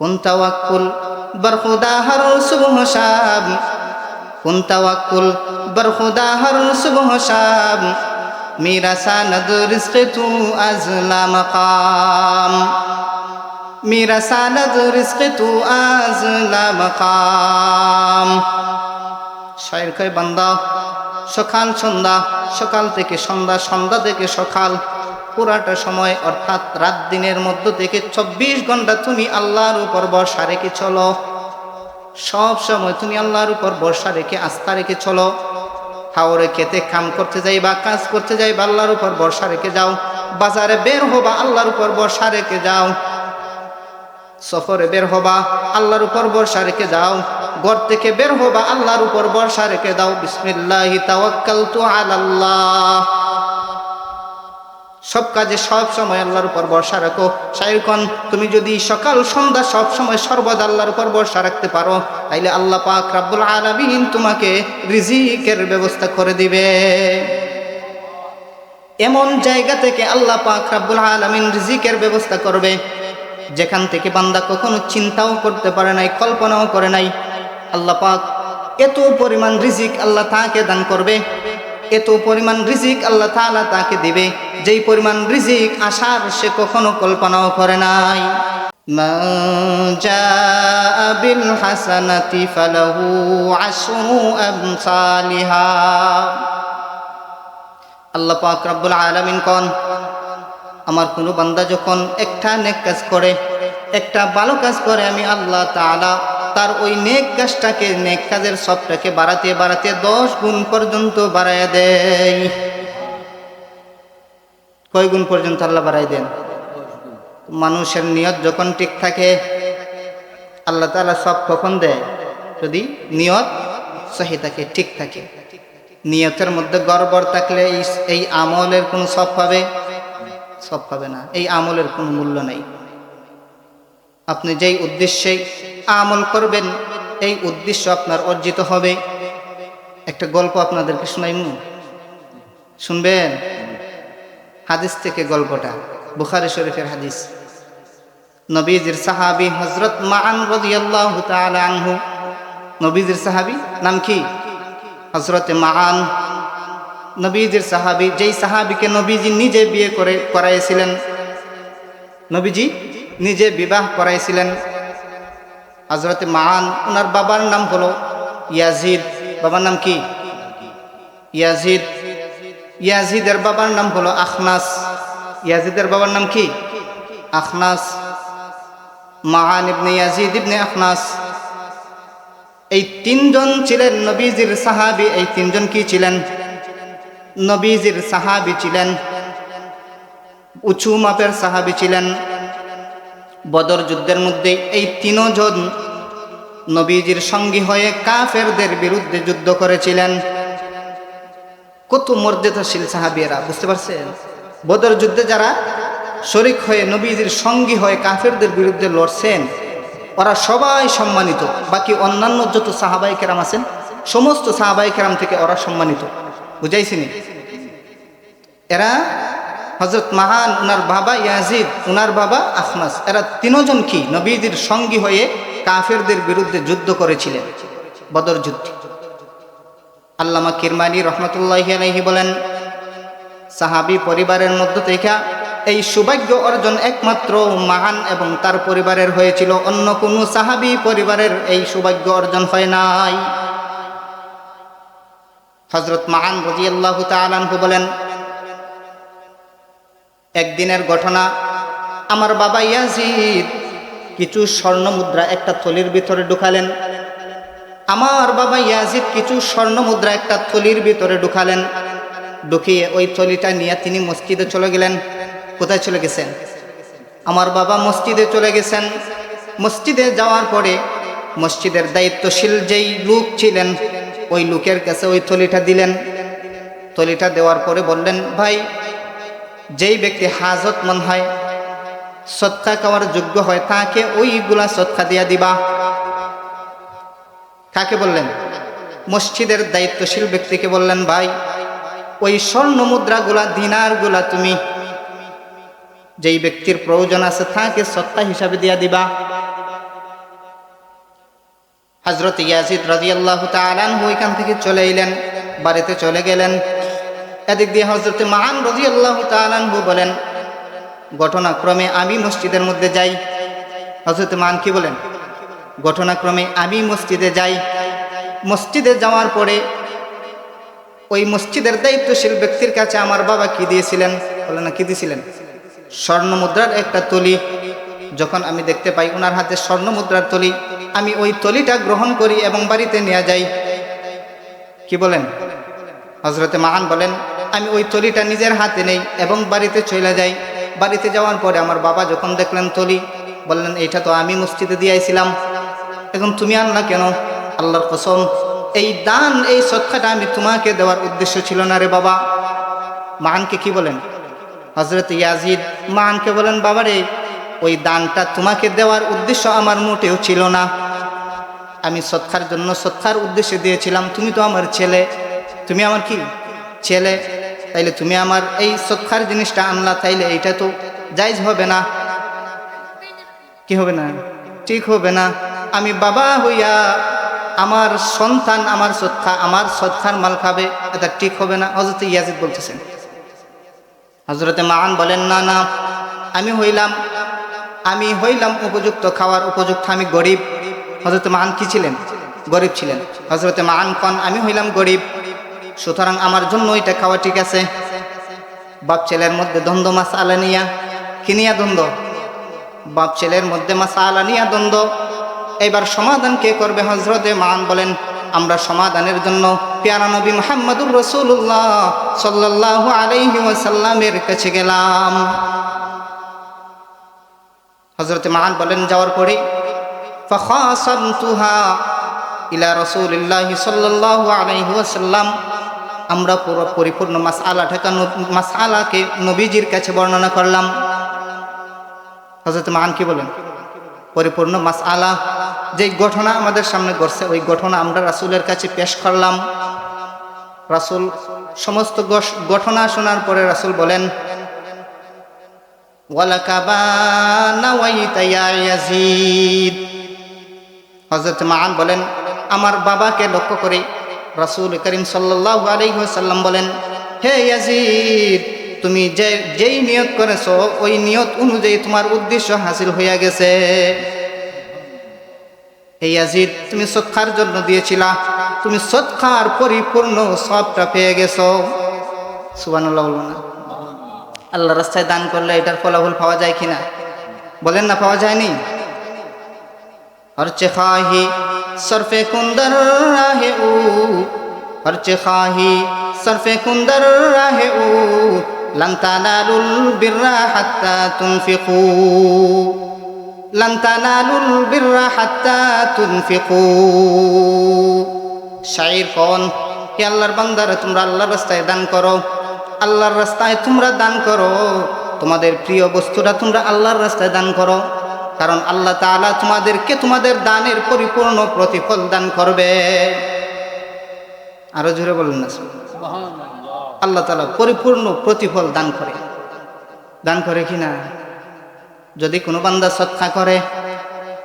কোন তাওয়াক্কুল? বরখুদা হর সুবহ শাম। কোন তাওয়াক্কুল? বরখুদা হর সুবহ শাম। میرا ساند رزق تو ازلا مقام میرا ساند رزق تو ازلا শায়ের কয় বান্দা, সকাল সন্ধ্যা, সকাল থেকে সন্ধ্যা সন্ধ্যা থেকে সকাল। পুরাটা সময়, অর্থাৎ রাত দিনের মধ্য থেকে চব্বিশ ঘণ্টা তুমি আল্লাহর উপর বর্ষা রেখে চলো। সব সময় তুমি আল্লাহর উপর বর্ষা রেখে আস্থা রেখে চলো। হাওড়ে খেতে কাম করতে যাই বা কাজ করতে যাই বা আল্লাহর উপর বর্ষা রেখে যাও। বাজারে বের হবা, আল্লাহর উপর বর্ষা রেখে যাও। সফরে বের হবা, আল্লাহর উপর বর্ষা রেখে যাও। ঘর থেকে বের হবা, আল্লাহর উপর বর্ষা রেখে দাও। বিসমিল্লাহি তাওয়াক্কালতু আলাল্লাহ। সব কাজে সব সময় আল্লাহর উপর ভরসা রাখো। শায়রকন তুমি যদি সকাল, সন্ধ্যা সব সময় সর্বদা আল্লাহর উপর ভরসা রাখতে পারো, তাইলে আল্লাহ পাক রাব্বুল আলামিন তোমাকে রিজিকের ব্যবস্থা করে দিবে। এমন জায়গা থেকে আল্লাহ পাক রাব্বুল আলামিন রিজিকের ব্যবস্থা করবে, যেখান থেকে বান্দা কখনো চিন্তাও করতে পারে নাই, কল্পনাও করে নাই। আল্লাহ পাক এত পরিমাণ রিজিক আল্লাহ তাকে দান করবে, এত পরিমাণ রিজিক আল্লাহ তাআলা তাকে দিবে। যেই পরিমাণ রিজিক আসার সে কখনো কল্পনাও করে নাই। বিল হাসানাতি ফালাহু আশরু আমসালিহা। আল্লাহ পাক রব্বুল আলামিন কন, আমার কোনো বান্দা যখন একটা নেক কাজ করে, একটা ভালো কাজ করে, আমি আল্লাহ তাআলা তার ওই নেক কাজটাকে, নেক কাজের সবটাকে বাড়াতে বাড়াতে দশ গুণ পর্যন্ত বাড়ায় দেয় কয় গুণ পর্যন্ত আল্লাহ বাড়াই দেন? মানুষের নিয়ত যখন ঠিক থাকে, আল্লাহ তাআলা সব কখন দেয়? যদি নিয়ত সহি থাকে, ঠিক থাকে। নিয়তের মধ্যে গড়বড় থাকলে এই এই আমলের কোনো সব পাবে? সব পাবে না। এই আমলের কোনো মূল্য নেই। আপনি যেই উদ্দেশ্যে আমল করবেন, এই উদ্দেশ্য আপনার অর্জিত হবে। একটা গল্প আপনাদেরকে শোনাইমু। শুনবেন? হাদিস থেকে গল্পটা, বুখারি শরীফের হাদিস। নবীজির সাহাবি হজরত মান আনহু। নবীজির সাহাবি নাম কি? হজরতে মান নবীজির সাহাবি, যেই সাহাবিকে নবীজি নিজে বিয়ে করে, করাইছিলেন। নবীজি নিজে বিবাহ করাইছিলেন। হজরতে মান ওনার বাবার নাম হলো ইয়াজিদ। বাবার নাম কি? ইয়াজিদ। ইয়াজিদের বাবার নাম হলো আখনাস। ইয়াজিদের বাবার নাম কি? Akhnas. Mahan ibn Yazid ibn Akhnas. এই তিনজন ছিলেন নবীজির সাহাবি। এই তিনজন কি ছিলেন? নবীজির সাহাবি ছিলেন। উঁচু মাপের সাহাবি ছিলেন। বদর যুদ্ধের মধ্যে এই তিনজন নবীজির সঙ্গী হয়ে কাফেরদের বিরুদ্ধে যুদ্ধ করেছিলেন। কত মর্যাদাশীল সাহাবিয়েরা বুঝতে পারছেন? বদর যুদ্ধে যারা শরিক হয়ে নবীজির সঙ্গী হয়ে কাফেরদের বিরুদ্ধে লড়ছেন, ওরা সবাই সম্মানিত। বাকি অন্যান্য যত সাহাবাই কেরাম আছেন, সমস্ত সাহাবাই কেরাম থেকে ওরা সম্মানিত। বুঝাইছিনি? এরা হজরত মাহান উনার বাবা ইয়াজিদ, উনার বাবা আখনাস। এরা তিনজন কি? নবীজির সঙ্গী হয়ে কাফেরদের বিরুদ্ধে যুদ্ধ করেছিলেন বদর যুদ্ধ। আল্লামা কিরমানি রহমতুল্লাহ আলহি বলেন, সাহাবি পরিবারের মধ্য থেকে এই সৌভাগ্য অর্জন একমাত্র মাহান এবং তার পরিবারের হয়েছিল। অন্য কোনো সাহাবি পরিবারের এই সৌভাগ্য অর্জন হয় নাই। হজরত মাহান রাজিয়াল্লাহ তালানহু বলেন, একদিনের ঘটনা, আমার বাবা ইয়াজিদ কিছু স্বর্ণ মুদ্রা একটা থলির ভিতরে ঢুকালেন। আমার বাবা ইয়াজিদ কিছু স্বর্ণ মুদ্রা একটা থলির ভিতরে ঢুকালেন। ঢুকিয়ে ওই থলিটা নিয়ে তিনি মসজিদে চলে গেলেন। কোথায় চলে গেছেন? আমার বাবা মসজিদে চলে গেছেন। মসজিদে যাওয়ার পরে মসজিদের দায়িত্বশীল যেই লোক ছিলেন, ওই লোকের কাছে ওই থলিটা দিলেন। থলিটা দেওয়ার পরে বললেন, ভাই, যেই ব্যক্তি হাজত মন হয় সৎকা খাওয়ার যোগ্য হয়, তাকে ওইগুলা সৎকা দিয়া দিবা। কাকে বললেন? মসজিদের দায়িত্বশীল ব্যক্তিকে বললেন, ভাই, ওই স্বর্ণ মুদ্রাগুলা, দিনারগুলা তুমি যেই ব্যক্তির প্রয়োজন আছে তাকে সত্তা হিসাবে দিয়া দিবা। হজরত ইয়াজিদ রাজিয়াল্লাহ তালানহু ওইখান থেকে চলে এলেন, বাড়িতে চলে গেলেন। এদিক দিয়ে হজরত মান রাজিয়াল্লাহ তালানহু বলেন, ঘটনাক্রমে আমি মসজিদের মধ্যে যাই। হজরত মান কি বলেন? ঘটনাক্রমে আমি মসজিদে যাই। মসজিদে যাওয়ার পরে ওই মসজিদের দায়িত্বশীল ব্যক্তির কাছে আমার বাবা কি দিয়েছিলেন? বলে না, কি দিয়েছিলেন স্বর্ণ মুদ্রার একটা তলি যখন আমি দেখতে পাই ওনার হাতে স্বর্ণ মুদ্রার তলি আমি ওই তলিটা গ্রহণ করি এবং বাড়িতে নিয়ে যাই। কি বলেন? হজরতে মাহান বলেন, আমি ওই তলিটা নিজের হাতে নেই এবং বাড়িতে চলে যাই। বাড়িতে যাওয়ার পরে আমার বাবা যখন দেখলেন তলি বললেন এটা তো আমি মসজিদে দিয়েছিলাম এখন তুমি আনলা কেন? আল্লাহর কসম। এই দান, এই সৎকাটা আমি তোমাকে দেওয়ার উদ্দেশ্য ছিল না রে বাবা। মানকে কি বলেন? হজরত ইয়াজিদ মানকে বলেন, বাবারে, ওই দানটা তোমাকে দেওয়ার উদ্দেশ্য আমার মোটেও ছিল না। আমি সৎকার জন্য সৎকার উদ্দেশ্যে দিয়েছিলাম। তুমি তো আমার ছেলে। তুমি আমার কি? ছেলে। তাইলে তুমি আমার এই সৎকার জিনিসটা আনলা, তাইলে এইটা তো জায়জ হবে না। কি হবে না? ঠিক হবে না। আমি বাবা হইয়া আমার সন্তান, আমার সৎখা আমার সৎখার মাল খাবে, এটা ঠিক হবে না। হজরত ইয়াজিদ বলতেছেন। হজরতে মান বলেন, না না, আমি হইলাম আমি হইলাম উপযুক্ত খাওয়ার উপযুক্ত, আমি গরিব। হজরতে মান কি ছিলেন? গরিব ছিলেন। হজরতে মান কন, আমি হইলাম গরিব, সুতরাং আমার জন্য এটা খাওয়া ঠিক আছে। বাপ ছেলের মধ্যে দ্বন্দ্ব মাছ আলানিয়া। কিনিয়া দ্বন্দ্ব? বাপ ছেলের মধ্যে মাসা আলানিয়া দ্বন্দ্ব। এবার সমাধান কে করবে হজরতে মান বলেন, আমরা সমাধানের জন্য পেয়ারা নবী মোহাম্মদুর রসুল্লাহ সাল্লাহ আলাইহি ওয়াসাল্লামের কাছে গেলাম। হজরতে মান বলেন, যাওয়ার পরে ইলা রসুলিল্লাহি সাল্লাল্লাহু আলাইহি ওয়াসাল্লাম। আমরা পুরো পরিপূর্ণ মাস আলা ঢাকা মাস আলাকে নবীজির কাছে বর্ণনা করলাম। হজরত মান কি বলেন? পরিপূর্ণ মাস আলা যে ঘটনা আমাদের সামনে ঘটছে, ওই ঘটনা আমরা রাসুলের কাছে পেশ করলাম। রাসুল সমস্ত ঘটনা শোনার পরে রাসুল বলেন হজরত মান বলেন, আমার বাবাকে লক্ষ্য করে রাসুল করিম আলহিহাল্লাম বলেন, হে ইয়াজিদ, তুমি যে, যেই নিয়ত করেছ, ওই নিয়ত অনুযায়ী তোমার উদ্দেশ্য হাসিল হইয়া গেছে। এই আজিদ তুমি সৎকার জন্য দিয়েছিলা। তুমি সৎকার পরিপূর্ণ সবটা পেয়ে গেছো। সুবানুল্লাহ আল্লাহ রাস্তায় দান করলে এটার ফলাফল পাওয়া যায় কিনা বলেন না, পাওয়া যায়নি? হরচে খাহি সরফে কুন্দর রাহে উ। হরচে খাহি সরফে কুন্দর রাহে উ। লন্তানালুল বিরা হাত্তা তুমফিকু লান তানালুল বিররা হাত্তা তুনফিকু শাইর কোন হে আল্লাহর বান্দারে, তোমরা আল্লাহর রাস্তায় দান করো। আল্লাহর রাস্তায় তোমরা দান করো। তোমাদের প্রিয় বস্তুটা তোমরা আল্লাহর রাস্তায় দান করো। কারণ আল্লাহ তালা তোমাদেরকে তোমাদের দানের পরিপূর্ণ প্রতিফল দান করবে। আরও জোরে বলুন না আল্লাহ তালা পরিপূর্ণ প্রতিফল দান করে। দান করে কিনা যদি কোনো বান্দা সৎকা করে,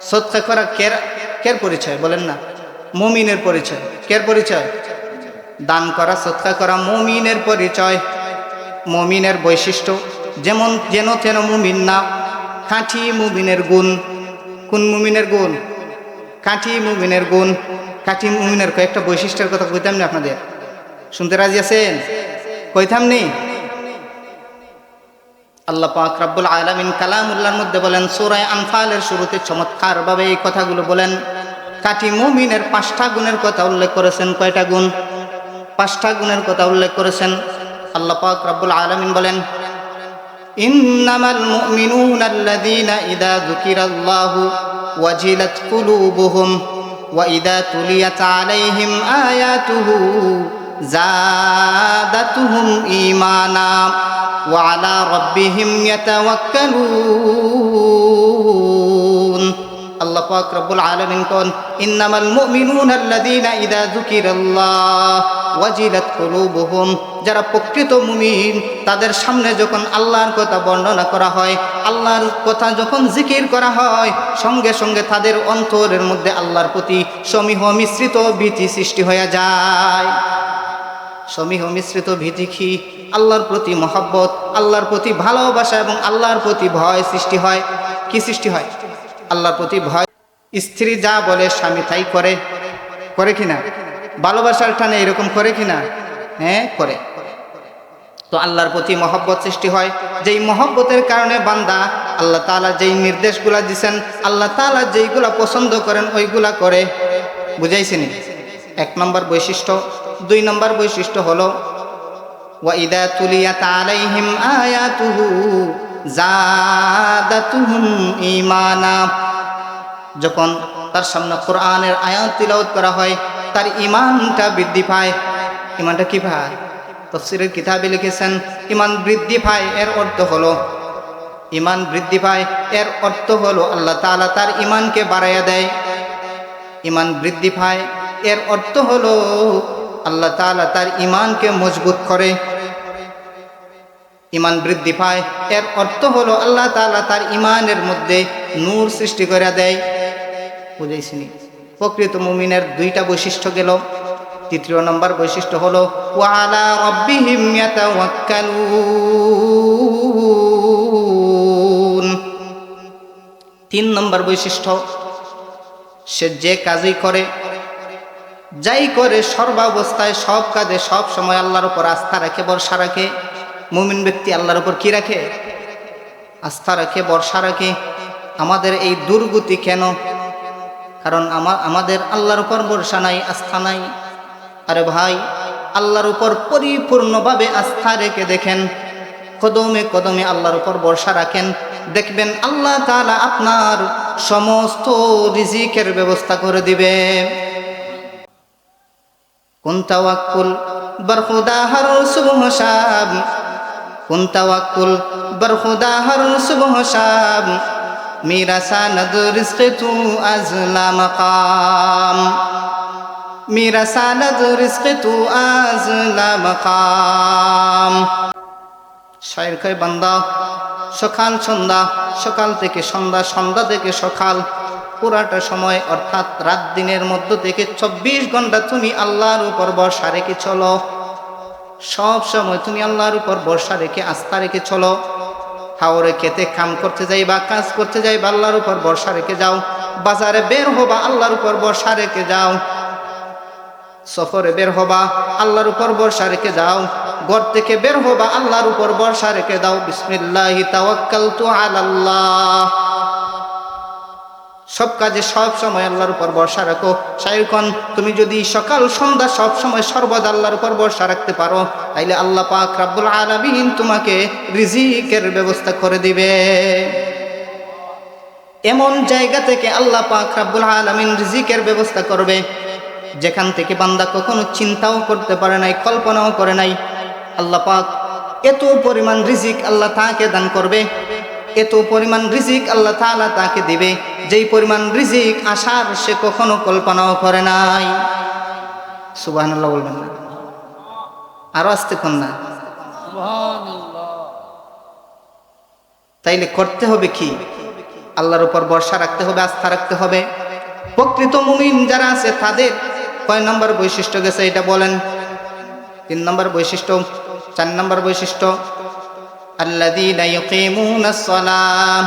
সৎকা করা কের কের পরিচয় বলেন না? মমিনের পরিচয়। কের পরিচয়? দান করা, সৎকা করা মমিনের পরিচয়। মমিনের বৈশিষ্ট্য যেমন যেন তেন মুমিন না, কাঠি মুমিনের গুণ। কোন মুমিনের গুণ? কাঠি মুমিনের গুণ। কাঠি মুমিনের কয়েকটা বৈশিষ্ট্যের কথা কইতাম না আপনাদের। শুনতে রাজি আছেন? কইতাম নি? আল্লাহ পাক রাব্বুল আলামিন কালামুল্লাহর মধ্যে বলেন সূরায়ে আনফালের শুরুতে চমৎকার ভাবে এই কথাগুলো বলেন। কাটি মুমিনের পাঁচটা গুণের কথা উল্লেখ করেছেন, কয়টা গুণ? পাঁচটা গুণের কথা উল্লেখ করেছেন। আল্লাহ পাক রাব্বুল আলামিন বলেন, ইন্নামাল মুমিনুনা আল্লাযীনা ইযা যুকিরাল্লাহু ওয়াজিলাত কুলুবুহুম ওয়া ইযা তুলিয়াত আলাইহিম আয়াতুহু زادتهم إيمانا وعلى ربهم يتوكلون. আল্লাহ রব্বুল আলামিন কোন? ইন্নামাল মুমিনুনা আল্লাযীনা ইযা যুকিরাল্লাহ ওয়াজিলাত কুলুবুহুম। যারা প্রকৃত মুমিন, তাদের সামনে যখন আল্লাহর কথা বর্ণনা করা হয়, আল্লাহর কথা যখন জিকির করা হয়, সঙ্গে সঙ্গে তাদের অন্তরের মধ্যে আল্লাহর প্রতি সমীহ মিশ্রিত ভীতি সৃষ্টি হয়ে যায়। সমীহ মিশ্রিত ভীতি কি? আল্লাহর প্রতি মহাব্বত, আল্লাহর প্রতি ভালোবাসা এবং আল্লাহর প্রতি ভয় সৃষ্টি হয়। কি সৃষ্টি হয়? আল্লাহর প্রতি ভয়। স্ত্রী যা বলে স্বামী তাই করে। করে কিনা ভালোবাসার টানে এরকম করে কিনা হ্যাঁ করে। তো আল্লাহর প্রতি মহব্বত সৃষ্টি হয়। যেই মহব্বতের কারণে বান্দা আল্লাহ তালা যেই নির্দেশগুলা দিছেন, আল্লাহ তালা যেইগুলা পছন্দ করেন ওইগুলা করে। বুঝাইছেনি? এক নম্বর বৈশিষ্ট্য। দুই নম্বর বৈশিষ্ট্য হলো ওয়াইদা তুলিয়া তালাইহিম আয়াতুহু ইমানা যখন তার সামনে কোরআনের আয়াত তিলাউত করা হয়, তার ইমানটা বৃদ্ধি পায়। ইমানটা কি ভাই? তফসিরের কিতাবে লিখেছেন ইমান বৃদ্ধি পায়, এর অর্থ হলো ইমান বৃদ্ধি পায়, এর অর্থ হলো আল্লাহ তালা তার ইমানকে বাড়াইয়া দেয়। ইমান বৃদ্ধি পায়, এর অর্থ হলো আল্লাহ তালা তার ইমানকে মজবুত করে। ইমান বৃদ্ধি পায়। এর অর্থ হলো আল্লাহ তাআলা তার ইমানের মধ্যে নূর সৃষ্টি করে দেয়। বুঝাইছিনি? প্রকৃত মুমিনের দুইটা বৈশিষ্ট্য গেল। তৃতীয় নম্বর বৈশিষ্ট্য হলো ওয়ালা তিন নম্বর বৈশিষ্ট্য, সে যে কাজই করে, যাই করে সর্বাবস্থায় সব কাজে সব সময় আল্লাহর উপর আস্থা রাখে, ভরসা রাখে। মুমিন ব্যক্তি আল্লাহর উপর কি রাখে? আস্থা রাখে বর্ষা রাখে। আমাদের এই দুর্গতি কেন? কারণ আমার আমাদের আল্লাহর উপর বর্ষা নাই, আস্থা নাই। আরে ভাই, আল্লাহর উপর পরিপূর্ণভাবে আস্থা রেখে দেখেন। কদমে কদমে আল্লাহর উপর বর্ষা রাখেন। দেখবেন আল্লাহ তাআলা আপনার সমস্ত রিজিকের ব্যবস্থা করে দিবে। কোন তাওয়াক্কুল বরখুদা হর শাম। কোন তাওয়াক্কুল? বরখুদা হর সুবহ শাম। میرا ساند রিজক তু আজলা মাকাম। میرا ساند রিজক তু আজলা মাকাম। শায়র কয় বান্দা, সকাল সন্ধ্যা, সকাল থেকে সন্ধ্যা সন্ধ্যা থেকে সকাল, পুরাটা সময়, অর্থাৎ রাত দিনের মধ্য থেকে চব্বিশ ঘণ্টা তুমি আল্লাহর উপর বসা রেখে চলো। সব সময় তুমি আল্লাহর উপর বর্ষা রেখে, আস্থা রেখে চলো। হাওরে খেতে কাম করতে যাই বা কাজ করতে যাই বা আল্লাহর উপর বর্ষা রেখে যাও। বাজারে বের হবা, আল্লাহর উপর বর্ষা রেখে যাও। সফরে বের হবা, আল্লাহর উপর বর্ষা রেখে যাও। ঘর থেকে বের হবা, আল্লাহর উপর বর্ষা রেখে দাও। বিসমিল্লাহি তাওয়াক্কালতু আলাল্লাহ। সব কাজে সব সময় আল্লাহর উপর ভরসা রাখো। শায়রখন তুমি যদি সকাল, সন্ধ্যা সব সময় সর্বদা আল্লাহর উপর ভরসা রাখতে পারো, তাইলে আল্লাহ পাক রাব্বুল আলামিন তোমাকে রিজিকের ব্যবস্থা করে দিবে। এমন জায়গা থেকে আল্লাহ পাক রাব্বুল আলামিন রিজিকের ব্যবস্থা করবে, যেখান থেকে বান্দা কখনো চিন্তাও করতে পারে নাই, কল্পনাও করে নাই। আল্লাহ পাক এত পরিমাণ রিজিক আল্লাহ তাকে দান করবে, এত পরিমাণ রিজিক আল্লাহ তাআলা তাকে দিবে। যেই পরিমাণ রিজিক আসার সে কখনো কল্পনাও করে নাই। সুবহানাল্লাহ বলবেন না। আরও আসতে কোন না? তাইলে করতে হবে কি? আল্লাহর উপর ভরসা রাখতে হবে, আস্থা রাখতে হবে। প্রকৃত মুমিন যারা আছে, তাদের কয় নম্বর বৈশিষ্ট্য গেছে? এটা বলেন। তিন নম্বর বৈশিষ্ট্য, চার নম্বর বৈশিষ্ট্য। আল্লাযীনা ইউকিমুনাস সালাম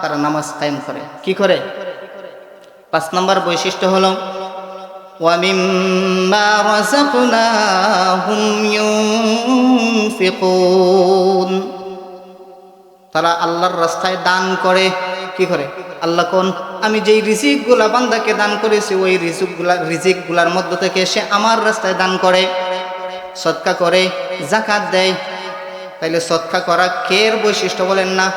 তারা নামাজ কায়েম করে কি করে পাঁচ নম্বর বৈশিষ্ট্য হলো وَمِمَّا رَزَقْنَاهُمْ يُنفِقُونَ তারা আল্লাহর রাস্তায় দান করে কি করে আল্লাহ কোন আমি যেই রিজিকগুলা বান্দাকে দান করেছি ওই রিজিকগুলা রিজিকগুলার মধ্য থেকে সে আমার রাস্তায় দান করে সৎকা করে জাকাত দেয় তাইলে সৎকা করা কের বৈশিষ্ট্য বলেন না?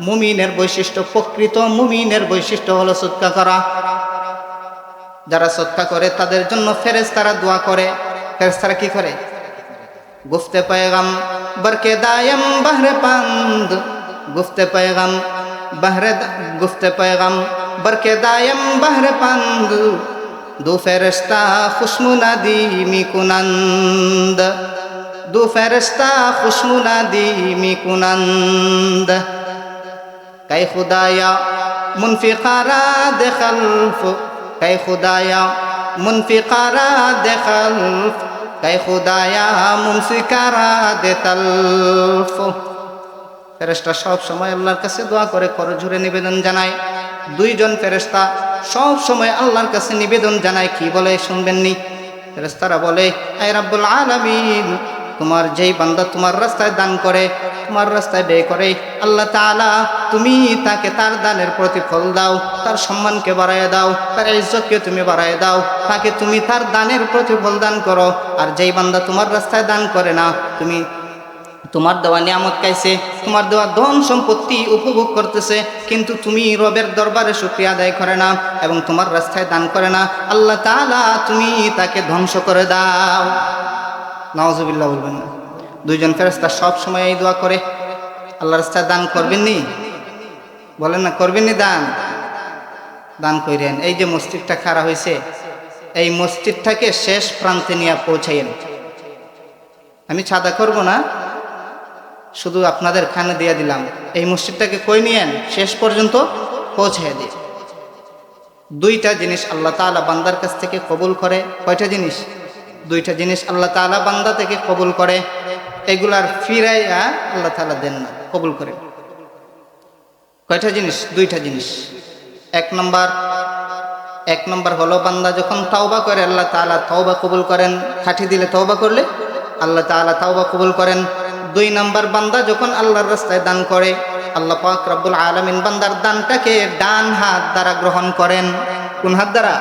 মুমিনের বৈশিষ্ট্য, প্রকৃত মুমিনের বৈশিষ্ট্য হলো সৎকা করা। যারা সৎকা করে, তাদের জন্য ফেরেস তারা দোয়া করে। ফেরেস তারা কি করে? গুফতে পেগাম বরকে দায়ম বাহরে পান্দ। গুফতে পেগাম বাহরে গুফতে পেগাম বরকে দায়ম বাহরে পান্দ। দু ফেরস্তা খুশমুনাদি মিকুনন্দ দু ফেরস্তা খুশমুনাদি মিকুনন্দ কাই খুদায়া মুনফিকারা দেখালফ। কাই খুদায়া মুনফিকারা দেখালফ। কাই খুদায়া মুনফিকারা দেতালফ। ফেরেস্তা সব সময় আল্লাহর কাছে দোয়া করে করজোরে নিবেদন জানায়। দুইজন ফেরেস্তা সব সময় আল্লাহর কাছে নিবেদন জানায়। কি বলে শুনবেননি? ফেরেস্তারা বলে, আয় রাব্বুল আলামিন তোমার যেই বান্দা তোমার রাস্তায় দান করে, তোমার রাস্তায় ব্যয় করে, আল্লাহ তাআলা তুমি তাকে তার দানের প্রতিফল দাও, তার সম্মানকে বাড়ায় দাও, তার ইজ্জতকে তুমি বাড়ায় দাও, তাকে তুমি তার দানের প্রতিফল দান করো। আর যেই বান্দা তোমার রাস্তায় দান করে না, তুমি তোমার দেওয়া নিয়ামত খাইছে, তোমার দেওয়া ধন সম্পত্তি উপভোগ করতেছে, কিন্তু তুমি রবের দরবারে শুক্রিয়া আদায় করে না এবং তোমার রাস্তায় দান করে না, আল্লাহ তাআলা তুমি তাকে ধ্বংস করে দাও। নওয়াজবিল্লাহ বলবেন না। দুইজন ফেরেস্তা সব সময় এই দোয়া করে। আল্লাহ রাস্তায় দান করবেন নি? বলেন না, করবেন নি দান? দান করেন এই যে মসজিদটা খাড়া হয়েছে এই মসজিদটাকে শেষ প্রান্তে নিয়ে পৌঁছাইয়েন। আমি ছাদা করব না, শুধু আপনাদের খানে দিয়ে দিলাম। এই মসজিদটাকে কই নিয়েন? শেষ পর্যন্ত পৌঁছায় দিয়ে। দুইটা জিনিস আল্লাহ তাআলা বান্দার কাছ থেকে কবুল করে। কয়টা জিনিস? দুইটা জিনিস আল্লাহ তাআলা বান্দা থেকে কবুল করে। এগুলার ফিরাইয়া আল্লাহ তাআলা দেন না, কবুল করে। কয়টা জিনিস? দুইটা জিনিস। এক নম্বর এক নম্বর হলো বান্দা যখন তাওবা করে, আল্লাহ তাআলা তওবা কবুল করেন। খাটি দিলে তাওবা করলে আল্লাহ তাআলা তওবা কবুল করেন। দুই নম্বর, বান্দা যখন আল্লাহর রাস্তায় দান করে, আল্লাহ পাক রব্বুল আলামিন বান্দার দানটাকে ডান হাত দ্বারা গ্রহণ করেন। কোন হাত দ্বারা?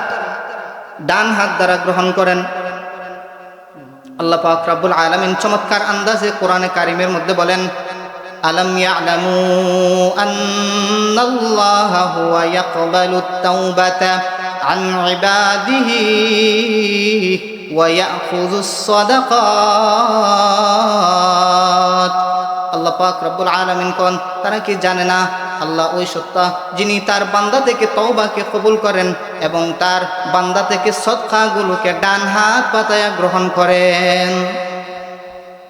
ডান হাত দ্বারা গ্রহণ করেন। আল্লাহ পাক রব্বুল আলামিন চমৎকার আন্দাজে কোরআনে কারিমের মধ্যে বলেন, আলম ইয়ালামু আন্নাল্লাহা হুয়া ইয়াকবালুত তাওবাতা আন ইবাদিহি ওয়া ইয়াখুযুস সাদাকাত আল্লাহ পাক রব্বুল আলামিন কোন, তারা কি জানে না আল্লাহ ওই সত্তা যিনি তার বান্দা থেকে তওবাকে কবুল করেন এবং তার বান্দা থেকে সৎকাগুলোকে ডান হাত পাতায়া গ্রহণ করেন।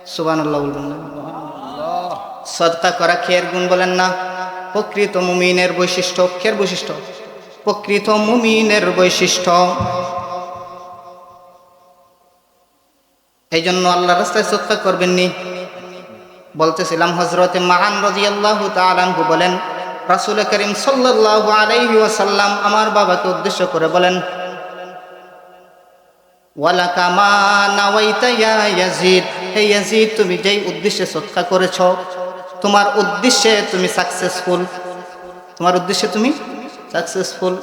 সুবহানাল্লাহ বলবেন করা খেয়ের গুণ বলেন না। প্রকৃত মুমিনের বৈশিষ্ট্য, খের বৈশিষ্ট্য। প্রকৃত মুমিনের বৈশিষ্ট্য। এই জন্য আল্লাহ রাস্তায় সৎকা করবেননি। বলতেছিলাম হজরতে মাহান রাজি আল্লাহ তালু বলেন রাসুল করিম সাল্লাহ আলাইহি ওয়াসাল্লাম আমার বাবাকে উদ্দেশ্য করে বলেন, ওয়ালাকা মা নাওয়াইতা ইয়া ইয়াজিদ, হে ইয়াজিদ, তুমি যেই উদ্দেশ্যে সৎকা করেছ, তোমার উদ্দেশ্যে তুমি সাকসেসফুল তোমার উদ্দেশ্যে তুমি সাকসেসফুল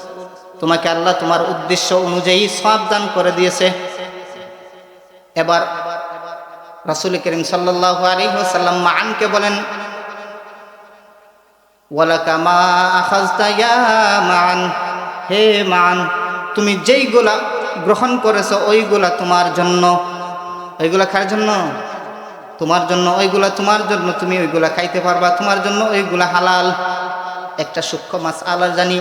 তোমাকে আল্লাহ তোমার উদ্দেশ্য অনুযায়ী সব দান করে দিয়েছে। এবার রাসুল করিম সাল্লাহ আলহিহাসাল্লাম মানকে বলেন মান। হে মান, তুমি যেইগুলা গ্রহণ করেছ ওইগুলা তোমার জন্য। ওইগুলা খার জন্য? তোমার জন্য ওইগুলা তোমার জন্য। তুমি ওইগুলা খাইতে পারবা, তোমার জন্য ওইগুলা হালাল। একটা সূক্ষ্ম মাছ আলার জানি।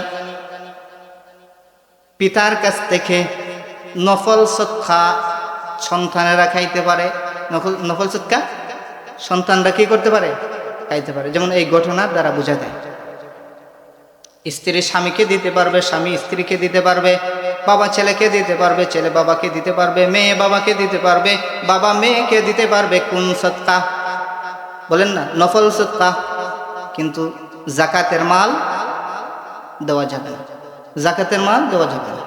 পিতার কাছ থেকে নফল সৎখা সন্তানেরা খাইতে পারে। নফল নফল সৎকা সন্তানরা কি করতে পারে? খাইতে পারে। যেমন এই ঘটনার দ্বারা বোঝা যায়। স্ত্রী স্বামীকে দিতে পারবে, স্বামী স্ত্রীকে দিতে পারবে, বাবা ছেলেকে দিতে পারবে, ছেলে বাবাকে দিতে পারবে, মেয়ে বাবাকে দিতে পারবে, বাবা মেয়েকে দিতে পারবে কোন সৎকা? বলেন না, নফল সৎকা। কিন্তু জাকাতের মাল দেওয়া যাবে না। জাকাতের মাল দেওয়া যাবে না।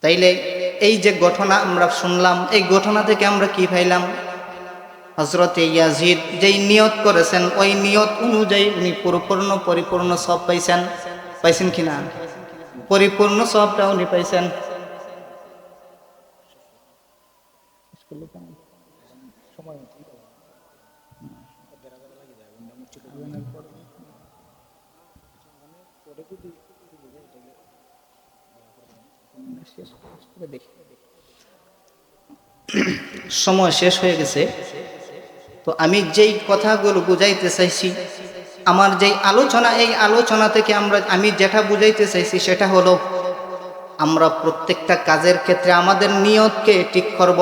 তাইলে এই যে ঘটনা আমরা শুনলাম, এই ঘটনা থেকে আমরা কি পাইলাম? হজরত ইয়াজিদ যেই নিয়ত করেছেন, ওই নিয়ত অনুযায়ী উনি পরিপূর্ণ পরিপূর্ণ সব পাইছেন। পাইছেন কিনা পরিপূর্ণ সবটা উনি পাইছেন। সময় শেষ হয়ে গেছে। তো আমি যেই কথাগুলো বুঝাইতে চাইছি, আমার যেই আলোচনা, এই আলোচনা থেকে আমরা, আমি যেটা বুঝাইতে চাইছি সেটা হলো, আমরা প্রত্যেকটা কাজের ক্ষেত্রে আমাদের নিয়তকে ঠিক করব।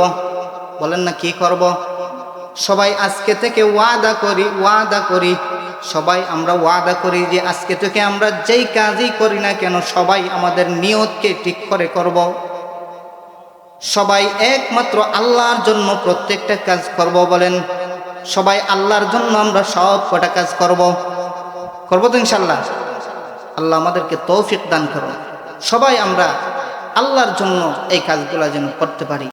বলেন না কি করব? সবাই আজকে থেকে ওয়াদা করি ওয়াদা করি। সবাই আমরা ওয়াদা করি যে আজকে থেকে আমরা যেই কাজই করি না কেন, সবাই আমাদের নিয়তকে ঠিক করে করব। সবাই একমাত্র আল্লাহর জন্য প্রত্যেকটা কাজ করব বলেন। সবাই আল্লাহর জন্য আমরা সব কটা কাজ করব। করব তো ইনশাল্লাহ আল্লাহ আমাদেরকে তৌফিক দান করো সবাই আমরা আল্লাহর জন্য এই কাজগুলো যেন করতে পারি।